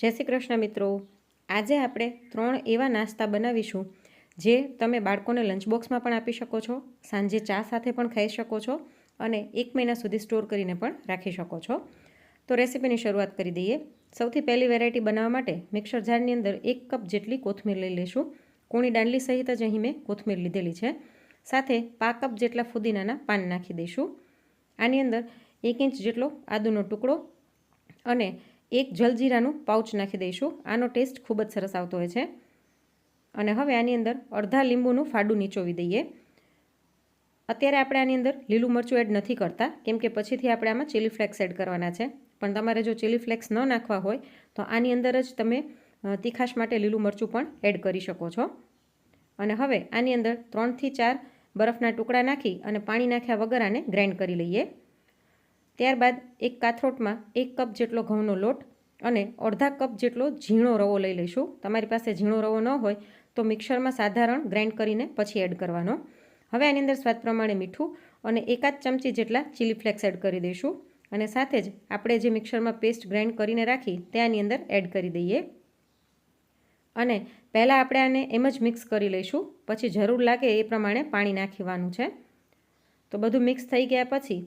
જય શ્રી કૃષ્ણ મિત્રો. આજે આપણે ત્રણ એવા નાસ્તા બનાવીશું જે તમે બાળકોને લંચ બોક્સમાં પણ આપી શકો છો, સાંજે ચા સાથે પણ ખાઈ શકો છો અને એક મહિના સુધી સ્ટોર કરીને પણ રાખી શકો છો. તો રેસીપીની શરૂઆત કરી દઈએ. સૌથી પહેલી વેરાયટી બનાવવા માટે મિક્સર જારની અંદર એક કપ જેટલી કોથમીર લઈ લઈશું. કૂણી દાંડલી સહિત જ અહીં મેં કોથમીર લીધેલી છે. સાથે પા કપ જેટલા ફુદીનાના પાન નાખી દઈશું. આની અંદર એક ઇંચ જેટલો આદુનો ટુકડો અને એક જલજીરાનું પાઉચ નાખી દઈશું. આનો ટેસ્ટ ખૂબ જ સરસ આવતો હોય છે. અને હવે આની અંદર અડધા લીંબુનું ફાડું નીચોવી દઈએ. અત્યારે આપણે આની અંદર લીલું મરચું એડ નથી કરતા, કેમ કે પછીથી આપણે આમાં ચીલી ફ્લેક્સ એડ કરવાના છે. પણ તમારે જો ચીલી ફ્લેક્સ ન નાખવા હોય, તો આની અંદર જ તમે તીખાશ માટે લીલું મરચું પણ એડ કરી શકો છો. અને હવે આની અંદર ત્રણથી ચાર બરફના ટુકડા નાખી અને પાણી નાખ્યા વગર આને ગ્રાઇન્ડ કરી લઈએ. ત્યારબાદ એક કાથરોટમાં એક કપ જેટલો ઘઉંનો લોટ અને અડધા કપ જેટલો ઝીણો રવો લઈ લઈશું. તમારી પાસે ઝીણો રવો ન હોય તો મિક્સરમાં સાધારણ ગ્રાઇન્ડ કરીને પછી એડ કરવાનો. હવે આની અંદર સ્વાદ પ્રમાણે મીઠું અને એકાદ ચમચી જેટલા ચીલી ફ્લેક્સ એડ કરી દઈશું અને સાથે જ આપણે જે મિક્સરમાં પેસ્ટ ગ્રાઇન્ડ કરીને રાખી તે આની અંદર એડ કરી દઈએ. અને પહેલાં આપણે આને એમ જ મિક્સ કરી લઈશું. પછી જરૂર લાગે એ પ્રમાણે પાણી નાખીવાનું છે. તો બધું મિક્સ થઈ ગયા પછી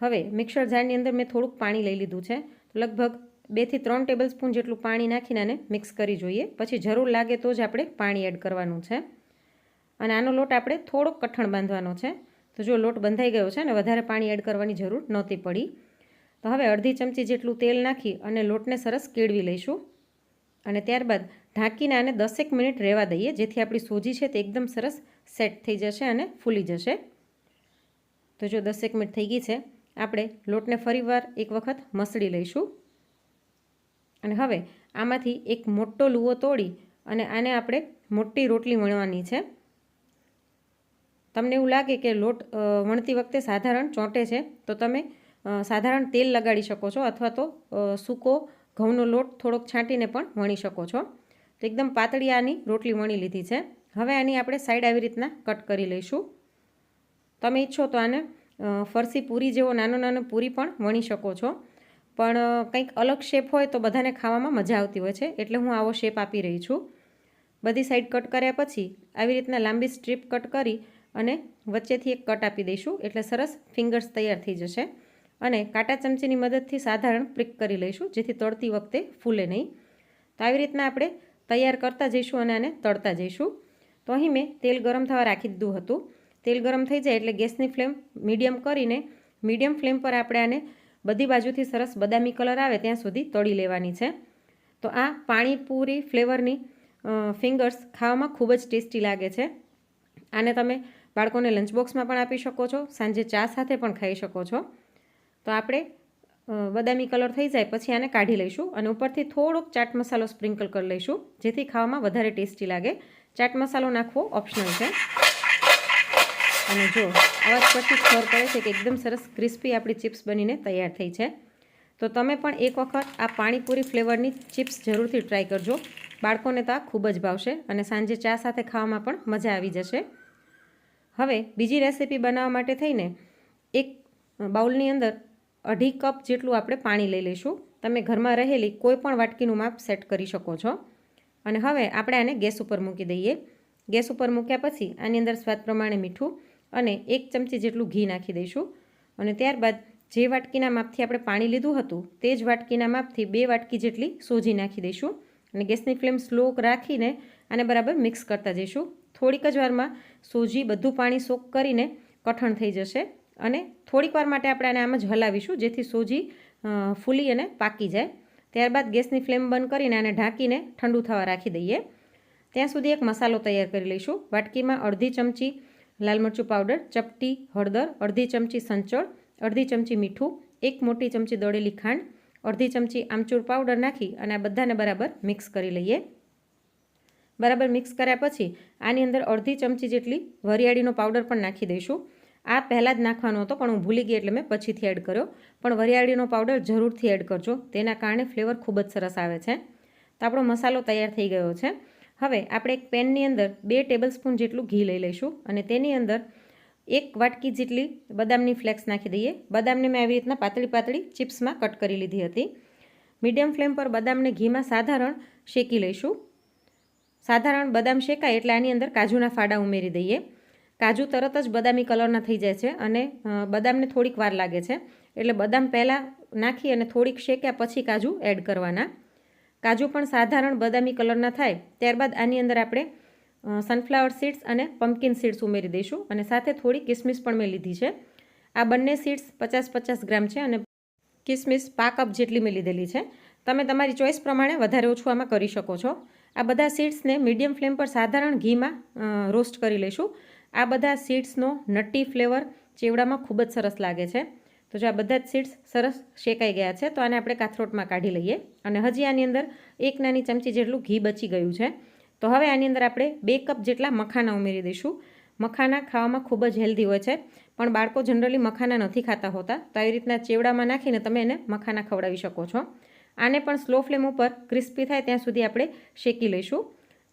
હવે મિક્સર જારની અંદર મેં થોડુંક પાણી લઈ લીધું છે. લગભગ બેથી ત્રણ ટેબલ સ્પૂન જેટલું પાણી નાખીને આને મિક્સ કરી જોઈએ. પછી જરૂર લાગે તો જ આપણે પાણી એડ કરવાનું છે. અને આનો લોટ આપણે થોડોક કઠણ બાંધવાનો છે. તો જો લોટ બંધાઈ ગયો છે ને વધારે પાણી એડ કરવાની જરૂર નહોતી પડી. તો હવે અડધી ચમચી જેટલું તેલ નાખી અને લોટને સરસ કેળવી લઈશું. અને ત્યારબાદ ઢાંકીને આને દસેક મિનિટ રહેવા દઈએ. જેથી આપણી સોજી છે તે એકદમ સરસ સેટ થઈ જશે અને ફૂલી જશે. તો જો દસેક મિનિટ થઈ ગઈ છે આપણે લોટને ફરીવાર એક વખત મસળી લઈશું. અને હવે આમાંથી એક મોટો લુવો તોડી અને આને આપણે મોટી રોટલી વણવાની છે. તમને એવું લાગે કે લોટ વણતી વખતે સાધારણ ચોંટે છે, તો તમે સાધારણ તેલ લગાડી શકો છો અથવા તો સૂકો ઘઉંનો લોટ થોડોક છાંટીને પણ વણી શકો છો. તો એકદમ પાતળી આની રોટલી વણી લીધી છે. હવે આની આપણે સાઈડ આવી રીતના કટ કરી લઈશું. તમે ઈચ્છો તો આને ફરસી પૂરી જેવો નાનો નાનો પૂરી પણ વણી શકો છો. પણ કંઈક અલગ શેપ હોય તો બધાને ખાવામાં મજા આવતી હોય છે, એટલે હું આવો શેપ આપી રહી છું. બધી સાઈડ કટ કર્યા પછી આવી રીતના લાંબી સ્ટ્રીપ કટ કરી અને વચ્ચેથી એક કટ આપી દઈશું, એટલે સરસ ફિંગર્સ તૈયાર થઈ જશે. અને કાંટા ચમચીની મદદથી સાધારણ પ્રિક કરી લઈશું, જેથી તળતી વખતે ફૂલે નહીં. તો આવી રીતના આપણે તૈયાર કરતા જઈશું અને આને તળતા જઈશું. તો અહીં મેં તેલ ગરમ થવા રાખી દીધું હતું. તેલ ગરમ થઈ જાય એટલે ગેસની ફ્લેમ મીડિયમ કરીને, મીડિયમ ફ્લેમ પર આપણે આને બધી બાજુથી સરસ બદામી કલર આવે ત્યાં સુધી તળી લેવાની છે. તો આ પાણીપુરી ફ્લેવરની ફિંગર્સ ખાવામાં ખૂબ જ ટેસ્ટી લાગે છે. આને તમે બાળકોને લંચ બોક્સમાં પણ આપી શકો છો, સાંજે ચા સાથે પણ ખાઈ શકો છો. તો આપણે બદામી કલર થઈ જાય પછી આને કાઢી લઈશું અને ઉપરથી થોડોક ચાટ મસાલો સ્પ્રિંકલ કરી લઈશું, જેથી ખાવામાં વધારે ટેસ્ટી લાગે. ચાટ મસાલો નાખવો ઓપ્શનલ છે. અને જો અવાજ પછી ખબર પડે છે કે એકદમ સરસ ક્રિસ્પી આપણી ચિપ્સ બનીને તૈયાર થઈ છે. તો તમે પણ એક વખત આ પાણીપુરી ફ્લેવરની ચિપ્સ જરૂરથી ટ્રાય કરજો. બાળકોને તો આ ખૂબ જ ભાવશે અને સાંજે ચા સાથે ખાવામાં પણ મજા આવી જશે. હવે બીજી રેસીપી બનાવવા માટે થઈને એક બાઉલની અંદર અઢી કપ જેટલું આપણે પાણી લઈ લઈશું. તમે ઘરમાં રહેલી કોઈ પણ વાટકીનું માપ સેટ કરી શકો છો. અને હવે આપણે આને ગેસ ઉપર મૂકી દઈએ. ગેસ ઉપર મૂક્યા પછી આની અંદર સ્વાદ પ્રમાણે મીઠું અને એક ચમચી જેટલું ઘી નાખી દઈશું. અને ત્યારબાદ જે વાટકીના માપથી આપણે પાણી લીધું હતું, તે જ વાટકીના માપથી બે વાટકી જેટલી સોજી નાખી દઈશું. અને ગેસની ફ્લેમ સ્લો રાખીને આને બરાબર મિક્સ કરતા જઈશું. થોડીક જ વારમાં સોજી બધું પાણી સોક કરીને કઠણ થઈ જશે. અને થોડીક વાર માટે આપણે આને આમ જ હલાવીશું, જેથી સોજી ફૂલી અને પાકી જાય. ત્યારબાદ ગેસની ફ્લેમ બંધ કરીને આને ઢાંકીને ઠંડુ થવા રાખી દઈએ. ત્યાં સુધી એક મસાલો તૈયાર કરી લઈશું. વાટકીમાં અડધી ચમચી લાલ મરચું પાવડર, ચપટી, હળદર, અડધી ચમચી સંચળ, અડધી ચમચી મીઠું, એક મોટી ચમચી દળેલી ખાંડ, અડધી ચમચી આમચૂર પાવડર નાખી અને આ બધાને બરાબર મિક્સ કરી લઈએ. બરાબર મિક્સ કર્યા પછી આની અંદર અડધી ચમચી જેટલી વરિયાળીનો પાવડર પણ નાખી દઈશું. આ પહેલાં જ નાખવાનો હતો, પણ હું ભૂલી ગઈ એટલે મેં પછીથી એડ કર્યો. પણ વરિયાળીનો પાવડર જરૂરથી એડ કરજો, તેના કારણે ફ્લેવર ખૂબ જ સરસ આવે છે. તો આપણો મસાલો તૈયાર થઈ ગયો છે. હવે આપણે એક પેનની અંદર બે ટેબલ સ્પૂન જેટલું ઘી લઈ લઈશું અને તેની અંદર એક વાટકી જેટલી બદામની ફ્લેક્સ નાખી દઈએ. બદામને મેં આવી રીતના પાતળી પાતળી ચિપ્સમાં કટ કરી લીધી હતી. મીડિયમ ફ્લેમ પર બદામને ઘીમાં સાધારણ શેકી લઈશું. સાધારણ બદામ શેકાય એટલે આની અંદર કાજુના ફાડા ઉમેરી દઈએ. કાજુ તરત જ બદામી કલરના થઈ જાય છે અને બદામને થોડીક વાર લાગે છે. એટલે બદામ પહેલાં નાખી અને થોડીક શેક્યા પછી કાજુ એડ કરવાના. કાજુ પણ સાધારણ બદામી કલરના થાય. ત્યારબાદ આની અંદર આપણે સનફ્લાવર સીડ્સ અને પમ્પકિન સીડ્સ ઉમેરી દઈશું અને સાથે થોડી કિસમિસ પણ મેં લીધી છે. આ બંને સીડ્સ પચાસ પચાસ ગ્રામ છે અને કિસમિસ પા કપ જેટલી મેં લીધેલી છે. તમે તમારી ચોઈસ પ્રમાણે વધારે ઓછું આમાં કરી શકો છો. આ બધા સીડ્સને મીડિયમ ફ્લેમ પર સાધારણ ઘીમાં રોસ્ટ કરી લઈશું. આ બધા સીડ્સનો નટ્ટી ફ્લેવર ચેવડામાં ખૂબ જ સરસ લાગે છે. તો જો આ બધા જ સીડ્સ સરસ શેકાઈ ગયા છે, તો આને આપણે કાથરોટમાં કાઢી લઈએ. અને હજી આની અંદર એક નાની ચમચી જેટલું ઘી બચી ગયું છે. તો હવે આની અંદર આપણે બે કપ જેટલા મખાના ઉમેરી દઈશું. મખાના ખાવામાં ખૂબ જ હેલ્ધી હોય છે, પણ બાળકો જનરલી મખાના નથી ખાતા હોતા. તો આવી રીતના ચેવડામાં નાખીને તમે એને મખાના ખવડાવી શકો છો. આને પણ સ્લો ફ્લેમ ઉપર ક્રિસ્પી થાય ત્યાં સુધી આપણે શેકી લઈશું.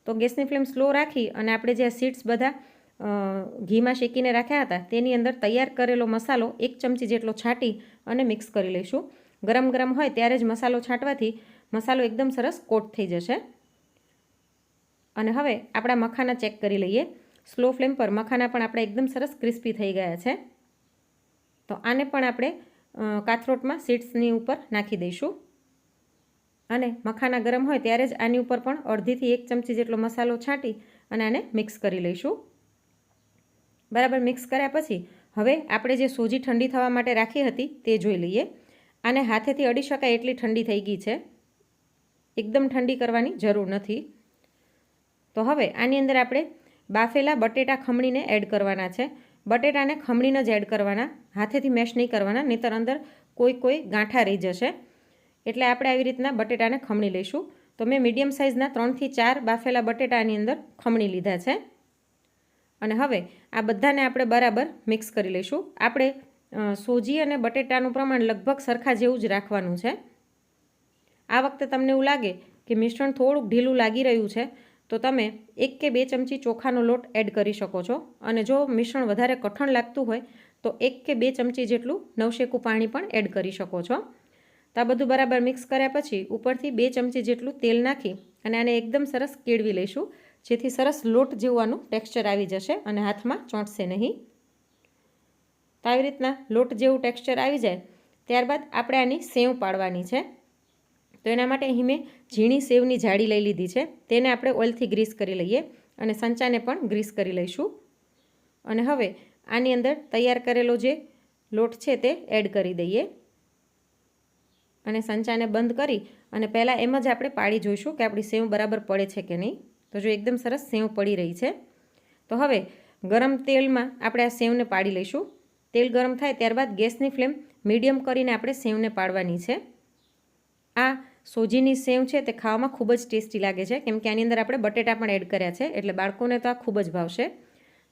તો ગેસની ફ્લેમ સ્લો રાખી અને આપણે જે સીડ્સ બધા ઘીમાં શેકીને રાખ્યા હતા. તેની અંદર તૈયાર કરેલો મસાલો એક ચમચી જેટલો છાંટી અને મિક્સ કરી લઈશું. ગરમ ગરમ હોય ત્યારે જ મસાલો છાંટવાથી મસાલો એકદમ સરસ કોટ થઈ જશે. અને હવે આપણા મખાના ચેક કરી લઈએ. સ્લો ફ્લેમ પર મખાના પણ આપણે એકદમ સરસ ક્રિસ્પી થઈ ગયા છે. તો આને પણ આપણે કાથરોટમાં સીડ્સની ઉપર નાખી દઈશું. અને મખાના ગરમ હોય ત્યારે જ આની ઉપર પણ અડધીથી એક ચમચી જેટલો મસાલો છાંટી અને આને મિક્સ કરી લઈશું. બરાબર મિક્સ કર્યા પછી હવે આપણે જે સોજી ઠંડી થવા માટે રાખી હતી તે જોઈ લઈએ. આને હાથેથી અડી શકાય એટલી ઠંડી થઈ ગઈ છે. એકદમ ઠંડી કરવાની જરૂર નથી. તો હવે આની અંદર આપણે બાફેલા બટેટા ખમણીને એડ કરવાના છે. બટેટાને ખમણીને જ એડ કરવાના. હાથેથી મેશ નહીં કરવાના, નહીંતર અંદર કોઈ કોઈ ગાંઠા રહી જશે. એટલે આપણે આવી રીતના બટેટાને ખમણી લઈશું. તો મેં મીડિયમ સાઇઝના ત્રણથી ચાર બાફેલા બટેટાની અંદર ખમણી લીધા છે. અને હવે આ બધાને આપણે બરાબર મિક્સ કરી લઈશું. આપણે સોજી અને બટેટાનું પ્રમાણ લગભગ સરખા જેવું જ રાખવાનું છે. આ વખતે તમને એવું લાગે કે મિશ્રણ થોડુંક ઢીલું લાગી રહ્યું છે, તો તમે એક કે બે ચમચી ચોખાનો લોટ એડ કરી શકો છો. અને જો મિશ્રણ વધારે કઠણ લાગતું હોય, તો એક કે બે ચમચી જેટલું નવશેકું પાણી પણ એડ કરી શકો છો. તો આ બધું બરાબર મિક્સ કર્યા પછી ઉપરથી બે ચમચી જેટલું તેલ નાખી અને આને એકદમ સરસ કેળવી લઈશું, જેથી સરસ લોટ જેવું ટેક્સચર આવી જશે અને હાથમાં ચોંટશે નહીં. તો આવી રીતના લોટ જેવું ટેક્સચર આવી જાય, ત્યારબાદ આપણે આની સેવ પાડવાની છે. તો એના માટે અહીં મેં ઝીણી સેવની જાડી લઈ લીધી છે, તેને આપણે ઓઇલથી ગ્રીસ કરી લઈએ અને સંચાને પણ ગ્રીસ કરી લઈશું. અને હવે આની અંદર તૈયાર કરેલો જે લોટ છે તે એડ કરી દઈએ. અને સંચાને બંધ કરી અને પહેલાં એમ જ આપણે પાડી જોઈશું કે આપણી સેવ બરાબર પડે છે કે નહીં. તો જો એકદમ સરસ સેવ પડી રહી છે. તો હવે ગરમ તેલમાં આપણે આ સેવને પાડી લઈશું. તેલ ગરમ થાય ત્યારબાદ ગેસની ફ્લેમ મીડિયમ કરીને આપણે સેવને પાડવાની છે. આ સોજીની સેવ છે તે ખાવામાં ખૂબ જ ટેસ્ટી લાગે છે. કેમ કે આની અંદર આપણે બટેટા પણ એડ કર્યા છે, એટલે બાળકોને તો આ ખૂબ જ ભાવશે.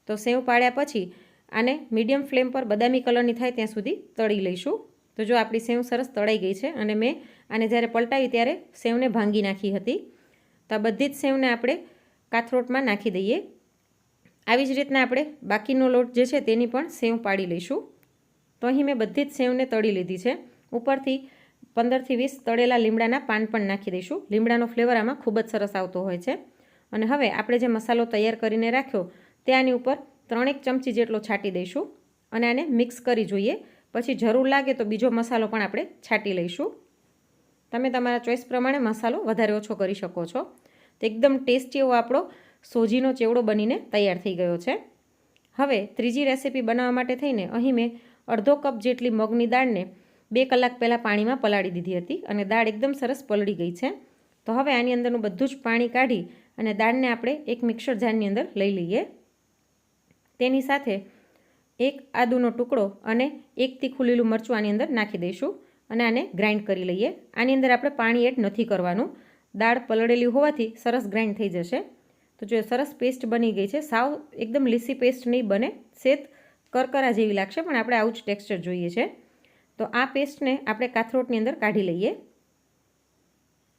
તો સેવ પાડ્યા પછી આને મીડિયમ ફ્લેમ પર બદામી કલરની થાય ત્યાં સુધી તળી લઈશું. તો જો આપણી સેવ સરસ તળાઈ ગઈ છે અને મેં આને જ્યારે પલટાવી ત્યારે સેવને ભાંગી નાખી હતી. તો આ બધી જ સેવને આપણે કાથરોટમાં નાખી દઈએ. આવી જ રીતના આપણે બાકીનો લોટ જે છે તેની પણ સેવ પાડી લઈશું. તો અહીં મેં બધી જ સેવને તળી લીધી છે. ઉપરથી પંદરથી વીસ તળેલા લીમડાના પાન પણ નાખી દઈશું. લીમડાનો ફ્લેવર આમાં ખૂબ જ સરસ આવતો હોય છે. અને હવે આપણે જે મસાલો તૈયાર કરીને રાખ્યો, તે આની ઉપર ત્રણેક ચમચી જેટલો છાંટી દઈશું. અને આને મિક્સ કરી જોઈએ. પછી જરૂર લાગે તો બીજો મસાલો પણ આપણે છાંટી લઈશું. તમે તમારા ચોઈસ પ્રમાણે મસાલો વધારે ઓછો કરી શકો છો. તો એકદમ ટેસ્ટી એવો આપણો સોજીનો ચેવડો બનીને તૈયાર થઈ ગયો છે. હવે ત્રીજી રેસીપી બનાવવા માટે થઈને અહીં મેં અડધો કપ જેટલી મગની દાળને બે કલાક પહેલાં પાણીમાં પલાળી દીધી હતી અને દાળ એકદમ સરસ પલળી ગઈ છે. તો હવે આની અંદરનું બધું જ પાણી કાઢી અને દાળને આપણે એક મિક્સર જારની અંદર લઈ લઈએ. તેની સાથે એક આદુનો ટુકડો અને એક તીખું મરચું આની અંદર નાખી દઈશું અને આને ગ્રાઇન્ડ કરી લઈએ. આની અંદર આપણે પાણી એડ નથી કરવાનું. દાળ પલળેલી હોવાથી સરસ ગ્રાઇન્ડ થઈ જશે. તો જો સરસ પેસ્ટ બની ગઈ છે, સાવ એકદમ લીસી પેસ્ટ નહીં બને, સેત કરકરા જેવી લાગશે, પણ આપણે આવું જ ટેક્સચર જોઈએ છે. તો આ પેસ્ટને આપણે કાથરોટની અંદર કાઢી લઈએ.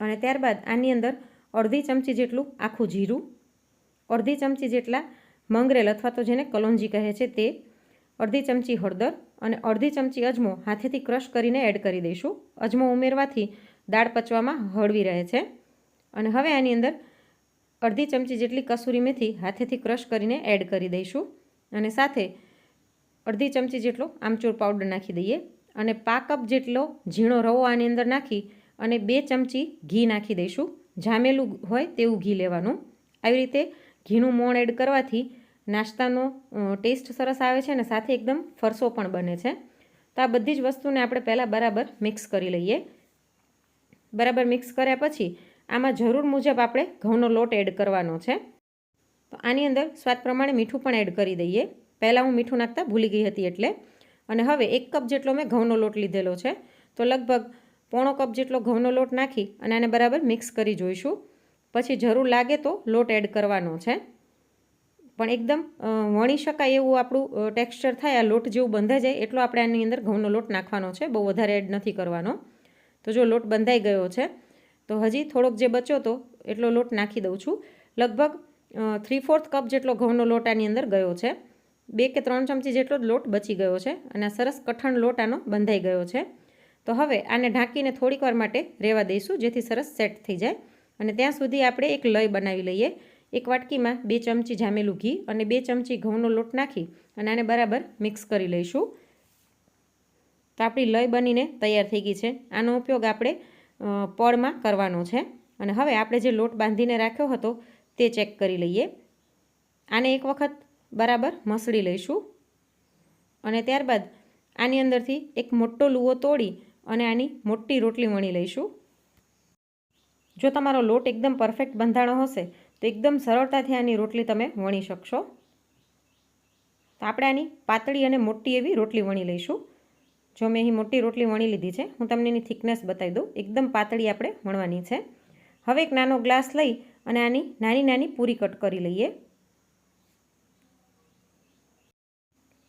અને ત્યારબાદ આની અંદર અડધી ચમચી જેટલું આખું જીરું, અડધી ચમચી જેટલા મંગરેલ અથવા તો જેને કલોંજી કહે છે તે અડધી ચમચી હળદર અને અડધી ચમચી અજમો હાથેથી ક્રશ કરીને એડ કરી દઈશું. અજમો ઉમેરવાથી દાળ પચવામાં હળવી રહે છે. અને હવે આની અંદર અડધી ચમચી જેટલી કસૂરી મેથી હાથેથી ક્રશ કરીને એડ કરી દઈશું. અને સાથે અડધી ચમચી જેટલો આમચૂર પાવડર નાખી દઈએ. અને પા કપ જેટલો ઝીણો રવો આની અંદર નાખી અને બે ચમચી ઘી નાખી દઈશું. જામેલું હોય તેવું ઘી લેવાનું. આવી રીતે ઘીનું મોણ એડ કરવાથી નાસ્તાનો ટેસ્ટ સરસ આવે છે અને સાથે એકદમ ફરસો પણ બને છે. તો આ બધી જ વસ્તુને આપણે પહેલાં બરાબર મિક્સ કરી લઈએ. બરાબર મિક્સ કર્યા પછી આમાં જરૂર મુજબ આપણે ઘઉંનો લોટ એડ કરવાનો છે. તો આની અંદર સ્વાદ પ્રમાણે મીઠું પણ એડ કરી દઈએ. પહેલાં હું મીઠું નાખતા ભૂલી ગઈ હતી એટલે. અને હવે એક કપ જેટલો મેં ઘઉંનો લોટ લીધેલો છે. તો લગભગ પોણો કપ જેટલો ઘઉંનો લોટ નાખી અને આને બરાબર મિક્સ કરી જોઈશું. પછી જરૂર લાગે તો લોટ એડ કરવાનો છે. પણ એકદમ વણી શકાય એવું આપણું ટેક્સચર થાય, આ લોટ જેવું બંધાઈ જાય, એટલો આપણે આની અંદર ઘઉંનો લોટ નાખવાનો છે, બહુ વધારે એડ નથી કરવાનો. તો જો લોટ બંધાઈ ગયો છે, તો હજી થોડોક જે બચ્યો હતો એટલો લોટ નાખી દઉં છું. લગભગ થ્રી ફોર્થ કપ જેટલો ઘઉંનો લોટ આની અંદર ગયો છે, બે કે ત્રણ ચમચી જેટલો લોટ બચી ગયો છે, અને આ સરસ કઠણ લોટ આનો બંધાઈ ગયો છે. તો હવે આને ઢાંકીને થોડીક વાર માટે રહેવા દઈશું, જેથી સરસ સેટ થઈ જાય. અને ત્યાં સુધી આપણે એક લય બનાવી લઈએ. એક વાટકીમાં બે ચમચી જામેલું ઘી અને બે ચમચી ઘઉંનો લોટ નાખી અને આને બરાબર મિક્સ કરી લઈશું. તો આપણી લય બનીને તૈયાર થઈ ગઈ છે. આનો ઉપયોગ આપણે પળમાં કરવાનો છે. અને હવે આપણે જે લોટ બાંધીને રાખ્યો હતો તે ચેક કરી લઈએ. આને એક વખત બરાબર મસળી લઈશું. અને ત્યારબાદ આની અંદરથી એક મોટો લુવો તોડી અને આની મોટી રોટલી વણી લઈશું. જો તમારો લોટ એકદમ પરફેક્ટ બંધાણો હશે તો એકદમ સરળતાથી આની રોટલી તમે વણી શકશો. તો આપણે આની પાતળી અને મોટી એવી રોટલી વણી લઈશું. જો મેં અહીં મોટી રોટલી વણી લીધી છે, હું તમને એની થિકનેસ બતાવી દઉં. એકદમ પાતળી આપણે વણવાની છે. હવે એક નાનો ગ્લાસ લઈ અને આની નાની નાની પૂરી કટ કરી લઈએ.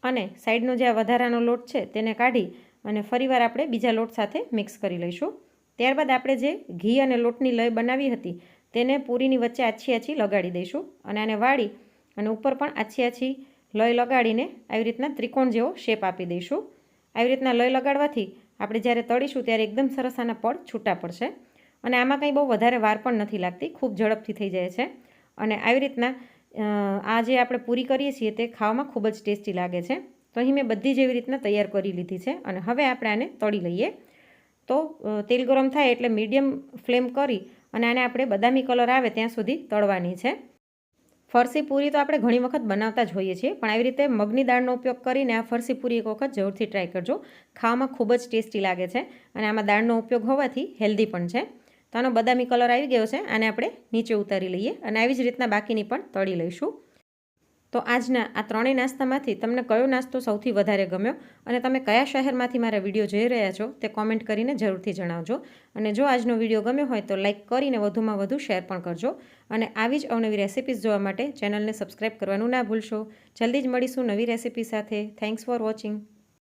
અને સાઈડનો જે આ વધારાનો લોટ છે, તેને કાઢી અને ફરીવાર આપણે બીજા લોટ સાથે મિક્સ કરી લઈશું. ત્યારબાદ આપણે જે ઘી અને લોટની લય બનાવી હતી તેને પૂરીની વચ્ચે આછી આછી લગાડી દઈશું અને આને વાળી અને ઉપર પણ આછી આછી લય લગાડીને આવી રીતના ત્રિકોણ જેવો શેપ આપી દઈશું. આવી રીતના લય લગાડવાથી આપણે જ્યારે તળીશું ત્યારે એકદમ સરસ આના પડ છૂટા પડશે અને આમાં કંઈ બહુ વધારે વાર પણ નથી લાગતી, ખૂબ ઝડપથી થઈ જાય છે. અને આવી રીતના આ જે આપણે પૂરી કરીએ છીએ તે ખાવામાં ખૂબ જ ટેસ્ટી લાગે છે. તો અહીં મેં બધી જ એવી રીતના તૈયાર કરી લીધી છે અને હવે આપણે આને તળી લઈએ. તો તેલ ગરમ થાય એટલે મીડિયમ ફ્લેમ કરી અને આને આપણે બદામી કલર આવે ત્યાં સુધી તળવાની છે. ફરસી પૂરી તો આપણે ઘણી વખત બનાવતા જ હોઈએ છીએ, પણ આવી રીતે મગની દાળનો ઉપયોગ કરીને આ ફરસી પૂરી એક વખત જરૂરથી ટ્રાય કરજો. ખાવામાં ખૂબ જ ટેસ્ટી લાગે છે અને આમાં દાળનો ઉપયોગ હોવાથી હેલ્ધી પણ છે. તો આનો બદામી કલર આવી ગયો છે, આને આપણે નીચે ઉતારી લઈએ અને આવી જ રીતના બાકીની પણ તળી લઈશું. તો આજના આ ત્રણેય નાસ્તામાંથી તમને કયો નાસ્તો સૌથી વધારે ગમ્યો અને તમે કયા શહેરમાંથી મારા વીડિયો જોઈ રહ્યા છો તે કોમેન્ટ કરીને જરૂરથી જણાવજો. અને જો આજનો વીડિયો ગમ્યો હોય તો લાઇક કરીને વધુમાં વધુ શેર પણ કરજો. અને આવી જ અવનવી રેસિપીઝ જોવા માટે ચેનલને સબસ્ક્રાઈબ કરવાનું ના ભૂલશો. જલ્દી જ મળીશું નવી રેસિપી સાથે. Thanks for watching